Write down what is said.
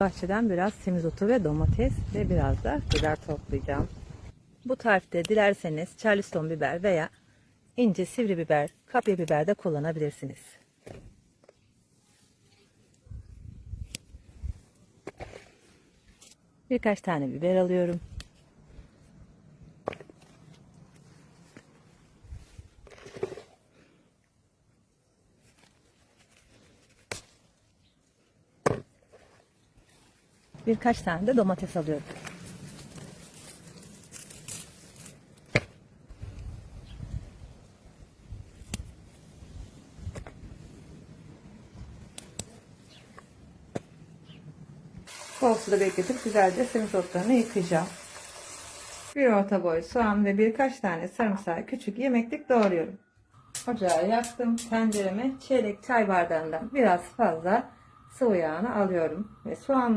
Bahçeden biraz semizotu ve domates ve biraz da biber toplayacağım. Bu tarifte dilerseniz charleston biber veya ince sivri biber, kapya biber de kullanabilirsiniz. Birkaç tane biber alıyorum. Birkaç tane de domates alıyorum. Bol suda bekletip güzelce semizootlarını yıkayacağım. Bir orta boy soğan ve birkaç tane sarımsağı küçük yemeklik doğruyorum. Ocağı yaktım. Tencereme çeyrek çay bardağından biraz fazla sıvı yağını alıyorum. Ve soğanla